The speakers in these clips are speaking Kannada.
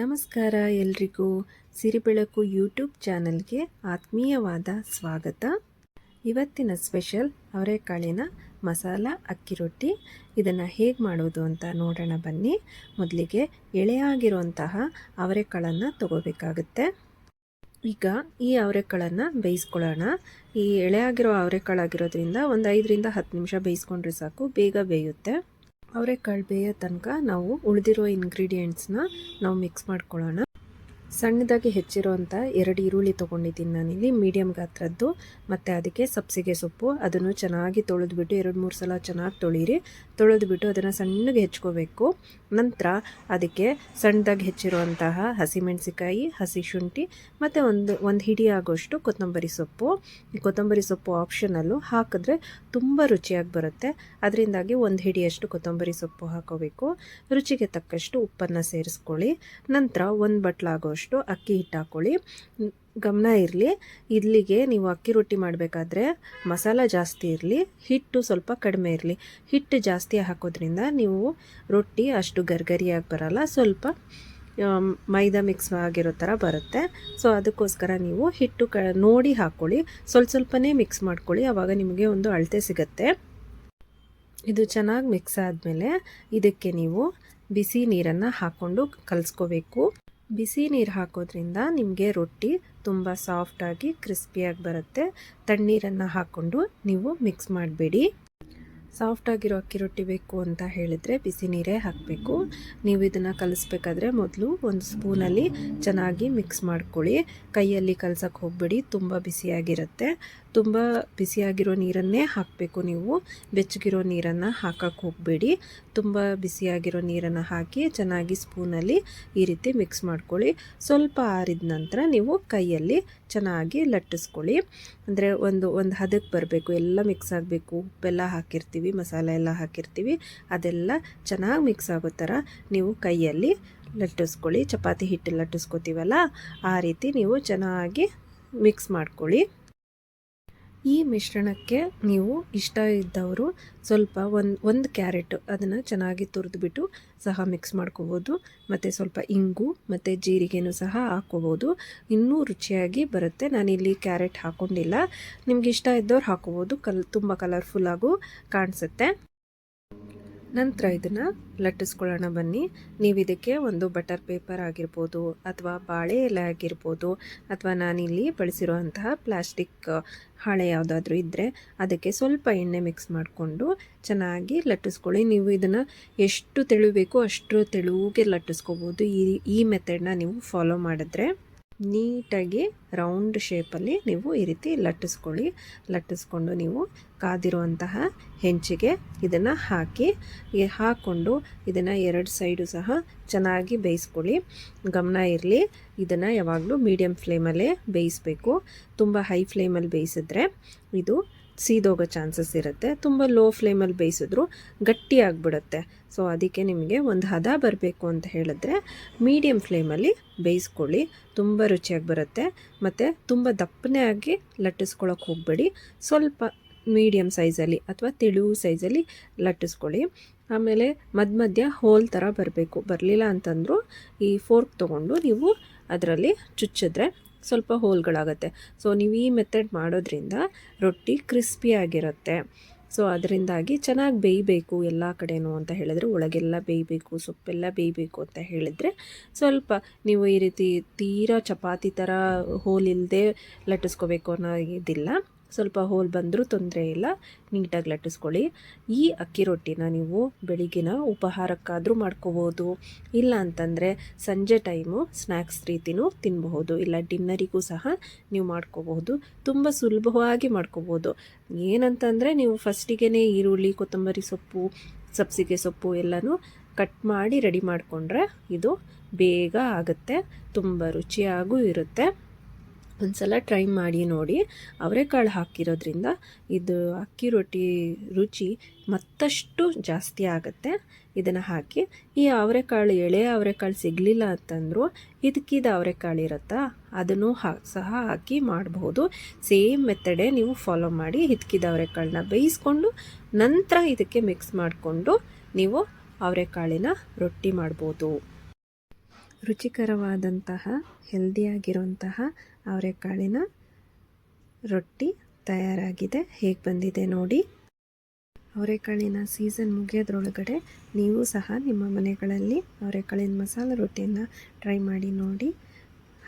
ನಮಸ್ಕಾರ ಎಲ್ರಿಗೂ. ಸಿರಿಬೆಳಕು ಯೂಟ್ಯೂಬ್ ಚಾನಲ್ಗೆ ಆತ್ಮೀಯವಾದ ಸ್ವಾಗತ. ಇವತ್ತಿನ ಸ್ಪೆಷಲ್ ಅವರೆಕಾಳಿನ ಮಸಾಲ ಅಕ್ಕಿ ರೊಟ್ಟಿ. ಇದನ್ನು ಹೇಗೆ ಮಾಡೋದು ಅಂತ ನೋಡೋಣ ಬನ್ನಿ. ಮೊದಲಿಗೆ ಎಳೆಯಾಗಿರುವಂತಹ ಅವರೆಕಾಳನ್ನು ತಗೋಬೇಕಾಗುತ್ತೆ. ಈಗ ಈ ಅವರೆಕಾಳನ್ನು ಬೇಯಿಸ್ಕೊಳ್ಳೋಣ. ಈ ಎಳೆಯಾಗಿರೋ ಅವರೆಕಾಳಾಗಿರೋದ್ರಿಂದ ಒಂದು ಐದರಿಂದ ಹತ್ತು ನಿಮಿಷ ಬೇಯಿಸ್ಕೊಂಡ್ರೆ ಸಾಕು, ಬೇಗ ಬೇಯುತ್ತೆ. ಅವರೆಕಾಳು ಬೇಯೋ ತನಕ ನಾವು ಉಳಿದಿರೋ ಇಂಗ್ರೀಡಿಯೆಂಟ್ಸ್ನ ನಾವು ಮಿಕ್ಸ್ ಮಾಡ್ಕೊಳ್ಳೋಣ. ಸಣ್ಣದಾಗಿ ಹೆಚ್ಚಿರುವಂಥ ಎರಡು ಈರುಳ್ಳಿ ತೊಗೊಂಡಿದ್ದೀನಿ ನಾನಿಲ್ಲಿ ಮೀಡಿಯಮ್ ಗಾತ್ರದ್ದು. ಮತ್ತು ಅದಕ್ಕೆ ಸಬ್ಸಿಗೆ ಸೊಪ್ಪು. ಅದನ್ನು ಚೆನ್ನಾಗಿ ತೊಳೆದ್ಬಿಟ್ಟು ಎರಡು ಮೂರು ಸಲ ಚೆನ್ನಾಗಿ ತೊಳೀರಿ. ತೊಳೆದ್ಬಿಟ್ಟು ಅದನ್ನು ಸಣ್ಣಗೆ ಹೆಚ್ಕೋಬೇಕು. ನಂತರ ಅದಕ್ಕೆ ಸಣ್ಣದಾಗಿ ಹೆಚ್ಚಿರುವಂತಹ ಹಸಿಮೆಣಸಿಕಾಯಿ ಹಸಿ ಶುಂಠಿ ಮತ್ತು ಒಂದು ಒಂದು ಹಿಡಿ ಆಗೋಷ್ಟು ಕೊತ್ತಂಬರಿ ಸೊಪ್ಪು. ಕೊತ್ತಂಬರಿ ಸೊಪ್ಪು ಆಪ್ಷನಲ್ಲು ಹಾಕಿದ್ರೆ ತುಂಬ ರುಚಿಯಾಗಿ ಬರುತ್ತೆ. ಅದರಿಂದಾಗಿ ಒಂದು ಹಿಡಿಯಷ್ಟು ಕೊತ್ತಂಬರಿ ಸೊಪ್ಪು ಹಾಕೋಬೇಕು. ರುಚಿಗೆ ತಕ್ಕಷ್ಟು ಉಪ್ಪನ್ನು ಸೇರಿಸ್ಕೊಳ್ಳಿ. ನಂತರ ಒಂದು ಬಟ್ಲಾಗೋಷ್ಟು ಅಕ್ಕಿ ಹಿಟ್ಟು ಹಾಕ್ಕೊಳ್ಳಿ ಗಮನ ಇರಲಿ. ಇಲ್ಲಿಗೆ ನೀವು ಅಕ್ಕಿ ರೊಟ್ಟಿ ಮಾಡಬೇಕಾದ್ರೆ ಮಸಾಲ ಜಾಸ್ತಿ ಇರಲಿ, ಹಿಟ್ಟು ಸ್ವಲ್ಪ ಕಡಿಮೆ ಇರಲಿ. ಹಿಟ್ಟು ಜಾಸ್ತಿ ಹಾಕೋದ್ರಿಂದ ನೀವು ರೊಟ್ಟಿ ಅಷ್ಟು ಗರ್ಗರಿಯಾಗಿ ಬರಲ್ಲ, ಸ್ವಲ್ಪ ಮೈದಾ ಮಿಕ್ಸ್ ಆಗಿರೋ ಥರ ಬರುತ್ತೆ. ಸೊ, ಅದಕ್ಕೋಸ್ಕರ ನೀವು ಹಿಟ್ಟು ಕ, ನೋಡಿ ಹಾಕ್ಕೊಳ್ಳಿ ಸ್ವಲ್ಪ ಸ್ವಲ್ಪನೇ ಮಿಕ್ಸ್ ಮಾಡ್ಕೊಳ್ಳಿ ಆವಾಗ ನಿಮಗೆ ಒಂದು ಅಳತೆ ಸಿಗುತ್ತೆ. ಇದು ಚೆನ್ನಾಗಿ ಮಿಕ್ಸ್ ಆದಮೇಲೆ ಇದಕ್ಕೆ ನೀವು ಬಿಸಿ ನೀರನ್ನು ಹಾಕ್ಕೊಂಡು ಕಲಿಸ್ಕೋಬೇಕು. ಬಿಸಿ ನೀರು ಹಾಕೋದ್ರಿಂದ ನಿಮಗೆ ರೊಟ್ಟಿ ತುಂಬ ಸಾಫ್ಟಾಗಿ ಕ್ರಿಸ್ಪಿಯಾಗಿ ಬರುತ್ತೆ. ತಣ್ಣೀರನ್ನು ಹಾಕ್ಕೊಂಡು ನೀವು ಮಿಕ್ಸ್ ಮಾಡಬೇಡಿ. ಸಾಫ್ಟಾಗಿರೋ ಅಕ್ಕಿ ರೊಟ್ಟಿ ಬೇಕು ಅಂತ ಹೇಳಿದರೆ ಬಿಸಿ ನೀರೇ ಹಾಕಬೇಕು. ನೀವು ಇದನ್ನು ಕಲಿಸ್ಬೇಕಾದ್ರೆ ಮೊದಲು ಒಂದು ಸ್ಪೂನಲ್ಲಿ ಚೆನ್ನಾಗಿ ಮಿಕ್ಸ್ ಮಾಡ್ಕೊಳ್ಳಿ. ಕೈಯಲ್ಲಿ ಕಲಸಕ್ಕೆ ಹೋಗಬೇಡಿ, ತುಂಬ ಬಿಸಿಯಾಗಿರುತ್ತೆ. ತುಂಬ ಬಿಸಿಯಾಗಿರೋ ನೀರನ್ನೇ ಹಾಕಬೇಕು ನೀವು. ಬೆಚ್ಚಗಿರೋ ನೀರನ್ನು ಹಾಕಕ್ಕೆ ಹೋಗಬೇಡಿ. ತುಂಬ ಬಿಸಿಯಾಗಿರೋ ನೀರನ್ನು ಹಾಕಿ ಚೆನ್ನಾಗಿ ಸ್ಪೂನಲ್ಲಿ ಈ ರೀತಿ ಮಿಕ್ಸ್ ಮಾಡ್ಕೊಳ್ಳಿ. ಸ್ವಲ್ಪ ಆರಿದ ನಂತರ ನೀವು ಕೈಯಲ್ಲಿ ಚೆನ್ನಾಗಿ ಲಟ್ಟಿಸ್ಕೊಳ್ಳಿ. ಅಂದರೆ ಒಂದು ಒಂದು ಹದಕ್ಕೆ ಬರಬೇಕು, ಎಲ್ಲ ಮಿಕ್ಸ್ ಆಗಬೇಕು. ಉಪ್ಪೆಲ್ಲ ಹಾಕಿರ್ತೀವಿ, ಮಸಾಲೆ ಎಲ್ಲ ಹಾಕಿರ್ತೀವಿ. ಅದೆಲ್ಲ ಚೆನ್ನಾಗಿ ಮಿಕ್ಸ್ ಆಗೋ ಥರ ನೀವು ಕೈಯಲ್ಲಿ ಲಟ್ಟಿಸ್ಕೊಳ್ಳಿ. ಚಪಾತಿ ಹಿಟ್ಟು ಲಟ್ಟಿಸ್ಕೊತೀವಲ್ಲ, ಆ ರೀತಿ ನೀವು ಚೆನ್ನಾಗಿ ಮಿಕ್ಸ್ ಮಾಡ್ಕೊಳ್ಳಿ. ಈ ಮಿಶ್ರಣಕ್ಕೆ ನೀವು ಇಷ್ಟ ಇದ್ದವರು ಸ್ವಲ್ಪ ಒಂದು ಒಂದು ಕ್ಯಾರೆಟ್ ಅದನ್ನು ಚೆನ್ನಾಗಿ ತುರಿದ್ಬಿಟ್ಟು ಸಹ ಮಿಕ್ಸ್ ಮಾಡ್ಕೋಬೋದು. ಮತ್ತು ಸ್ವಲ್ಪ ಇಂಗು ಮತ್ತು ಜೀರಿಗೆನೂ ಸಹ ಹಾಕ್ಕೋಬೋದು. ಇನ್ನೂ ರುಚಿಯಾಗಿ ಬರುತ್ತೆ. ನಾನಿಲ್ಲಿ ಕ್ಯಾರೆಟ್ ಹಾಕ್ಕೊಂಡಿಲ್ಲ ನಿಮ್ಗೆ ಇಷ್ಟ ಇದ್ದವ್ರು ಹಾಕ್ಕೋಬೋದು. ಕಲ್, ತುಂಬ ಕಲರ್ಫುಲ್ಲಾಗೂ ಕಾಣಿಸುತ್ತೆ. ನಂತರ ಇದನ್ನು ಲಟ್ಟಿಸ್ಕೊಳ್ಳೋಣ ಬನ್ನಿ. ನೀವು ಇದಕ್ಕೆ ಒಂದು ಬಟರ್ ಪೇಪರ್ ಆಗಿರ್ಬೋದು ಅಥವಾ ಬಾಳೆ ಎಲೆ ಆಗಿರ್ಬೋದು ಅಥವಾ ನಾನಿಲ್ಲಿ ಬಳಸಿರುವಂತಹ ಪ್ಲಾಸ್ಟಿಕ್ ಹಾಳೆ ಯಾವುದಾದ್ರೂ ಇದ್ದರೆ ಅದಕ್ಕೆ ಸ್ವಲ್ಪ ಎಣ್ಣೆ ಮಿಕ್ಸ್ ಮಾಡಿಕೊಂಡು ಚೆನ್ನಾಗಿ ಲಟ್ಟಿಸ್ಕೊಳ್ಳಿ. ನೀವು ಇದನ್ನು ಎಷ್ಟು ತೆಳುಬೇಕು ಅಷ್ಟು ತೆಳುವಿಗೆ ಲಟ್ಟಿಸ್ಕೋಬೋದು. ಈ ಈ ಮೆಥಡ್ನ ನೀವು ಫಾಲೋ ಮಾಡಿದ್ರೆ. ನೀಟಾಗಿ ರೌಂಡ್ ಶೇಪಲ್ಲಿ ನೀವು ಈ ರೀತಿ ಲಟ್ಟಿಸ್ಕೊಳ್ಳಿ. ಲಟ್ಟಿಸ್ಕೊಂಡು ನೀವು ಕಾದಿರುವಂತಹ ಹೆಂಚಿಗೆ ಇದನ್ನು ಹಾಕಿ ಹಾಕ್ಕೊಂಡು ಇದನ್ನು ಎರಡು ಸೈಡು ಸಹ ಚೆನ್ನಾಗಿ ಬೇಯಿಸ್ಕೊಳ್ಳಿ. ಗಮನ ಇರಲಿ, ಇದನ್ನು ಯಾವಾಗಲೂ ಮೀಡಿಯಮ್ ಫ್ಲೇಮಲ್ಲೇ ಬೇಯಿಸಬೇಕು. ತುಂಬ ಹೈ ಫ್ಲೇಮಲ್ಲಿ ಬೇಯಿಸಿದ್ರೆ ಇದು ಸೀದೋಗೋ ಚಾನ್ಸಸ್ ಇರುತ್ತೆ. ತುಂಬ ಲೋ ಫ್ಲೇಮಲ್ಲಿ ಬೇಯಿಸಿದ್ರು ಗಟ್ಟಿ ಆಗಿಬಿಡುತ್ತೆ. ಸೊ ಅದಕ್ಕೆ ನಿಮಗೆ ಒಂದು ಹದ ಬರಬೇಕು ಅಂತ ಹೇಳಿದ್ರೆ ಮೀಡಿಯಮ್ ಫ್ಲೇಮಲ್ಲಿ ಬೇಯಿಸ್ಕೊಳ್ಳಿ. ತುಂಬ ರುಚಿಯಾಗಿ ಬರುತ್ತೆ. ಮತ್ತು ತುಂಬ ದಪ್ಪನೇ ಆಗಿ ಲಟ್ಟಿಸ್ಕೊಳಕ್ಕೆ ಹೋಗಬೇಡಿ. ಸ್ವಲ್ಪ ಮೀಡಿಯಮ್ ಸೈಜಲ್ಲಿ ಅಥವಾ ತೆಳು ಸೈಜಲ್ಲಿ ಲಟ್ಟಿಸ್ಕೊಳ್ಳಿ. ಆಮೇಲೆ ಮಧ್ಯ ಮಧ್ಯ ಹೋಲ್ ಥರ ಬರಬೇಕು. ಬರಲಿಲ್ಲ ಅಂತಂದರೂ ಈ ಫೋರ್ಕ್ ತೊಗೊಂಡು ನೀವು ಅದರಲ್ಲಿ ಚುಚ್ಚಿದ್ರೆ ಸ್ವಲ್ಪ ಹೋಲ್ಗಳಾಗುತ್ತೆ. ಸೊ ನೀವು ಈ ಮೆಥಡ್ ಮಾಡೋದ್ರಿಂದ ರೊಟ್ಟಿ ಕ್ರಿಸ್ಪಿಯಾಗಿರುತ್ತೆ ಸೊ ಅದರಿಂದಾಗಿ ಚೆನ್ನಾಗಿ ಬೇಯಬೇಕು ಎಲ್ಲ ಕಡೆಯೂ ಅಂತ ಹೇಳಿದ್ರೆ ಒಳಗೆಲ್ಲ ಬೇಯಬೇಕು, ಸೊಪ್ಪೆಲ್ಲ ಬೇಯಬೇಕು ಅಂತ ಹೇಳಿದರೆ ಸ್ವಲ್ಪ ನೀವು ಈ ರೀತಿ ತೀರಾ ಚಪಾತಿ ಥರ ಹೋಲಿಲ್ಲದೆ ಲಟ್ಟಿಸ್ಕೋಬೇಕು ಅನ್ನೋ ಇದಿಲ್ಲ. ಸ್ವಲ್ಪ ಹೋಲ್ ಬಂದರೂ ತೊಂದರೆ ಇಲ್ಲ. ನೀಟಾಗಿ ಲಟ್ಟಿಸ್ಕೊಳ್ಳಿ. ಈ ಅಕ್ಕಿ ರೊಟ್ಟಿನ ನೀವು ಬೆಳಿಗ್ಗಿನ ಉಪಹಾರಕ್ಕಾದರೂ ಮಾಡ್ಕೋಬೋದು. ಇಲ್ಲ ಅಂತಂದರೆ ಸಂಜೆ ಟೈಮು ಸ್ನ್ಯಾಕ್ಸ್ ರೀತಿನೂ ತಿನ್ನಬಹುದು ಇಲ್ಲ ಡಿನ್ನರಿಗೂ ಸಹ ನೀವು ಮಾಡ್ಕೋಬಹುದು. ತುಂಬ ಸುಲಭವಾಗಿ ಮಾಡ್ಕೋಬೋದು ಏನಂತಂದರೆ ನೀವು ಫಸ್ಟಿಗೆ ಈರುಳ್ಳಿ, ಕೊತ್ತಂಬರಿ ಸೊಪ್ಪು, ಸಬ್ಸಿಗೆ ಸೊಪ್ಪು ಎಲ್ಲನೂ ಕಟ್ ಮಾಡಿ ರೆಡಿ ಮಾಡಿಕೊಂಡ್ರೆ ಇದು ಬೇಗ ಆಗುತ್ತೆ. ತುಂಬ ರುಚಿಯಾಗೂ ಇರುತ್ತೆ. ಒಂದು ಸಲ ಟ್ರೈ ಮಾಡಿ ನೋಡಿ. ಅವರೆಕಾಳು ಹಾಕಿರೋದ್ರಿಂದ ಇದು ಅಕ್ಕಿ ರೊಟ್ಟಿ ರುಚಿ ಮತ್ತಷ್ಟು ಜಾಸ್ತಿ ಆಗುತ್ತೆ. ಇದನ್ನು ಹಾಕಿ, ಈ ಅವರೆಕಾಳು, ಎಳೆ ಅವರೆಕಾಳು ಸಿಗಲಿಲ್ಲ ಅಂತಂದರೂ ಇದಕ್ಕಿದ ಅವರೆಕಾಳು ಇರುತ್ತಾ? ಅದನ್ನು ಹಾ, ಸಹ ಹಾಕಿ ಮಾಡಬಹುದು. ಸೇಮ್ ಮೆಥಡೇ ನೀವು ಫಾಲೋ ಮಾಡಿ ಹಿದ್ಕಿದ ಅವರೆಕಾಳನ್ನ ಬೇಯಿಸ್ಕೊಂಡು ನಂತರ ಇದಕ್ಕೆ ಮಿಕ್ಸ್ ಮಾಡಿಕೊಂಡು ನೀವು ಅವರೆಕಾಳಿನ ರೊಟ್ಟಿ ಮಾಡ್ಬೋದು. ರುಚಿಕರವಾದಂತಹ ಹೆಲ್ದಿಯಾಗಿರುವಂತಹ ಅವರೆಕಾಳಿನ ರೊಟ್ಟಿ ತಯಾರಾಗಿದೆ. ಹೇಗೆ ಬಂದಿದೆ ನೋಡಿ. ಅವರೆಕಾಳಿನ ಸೀಸನ್ ಮುಗಿಯೋದ್ರೊಳಗಡೆ ನೀವು ಸಹ ನಿಮ್ಮ ಮನೆಗಳಲ್ಲಿ ಅವರೆಕಾಳಿನ ಮಸಾಲೆ ರೊಟ್ಟಿಯನ್ನು ಟ್ರೈ ಮಾಡಿ ನೋಡಿ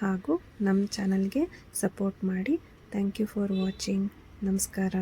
ಹಾಗೂ ನಮ್ಮ ಚಾನಲ್ಗೆ ಸಪೋರ್ಟ್ ಮಾಡಿ. ಥ್ಯಾಂಕ್ ಯು ಫಾರ್ ವಾಚಿಂಗ್ ನಮಸ್ಕಾರ.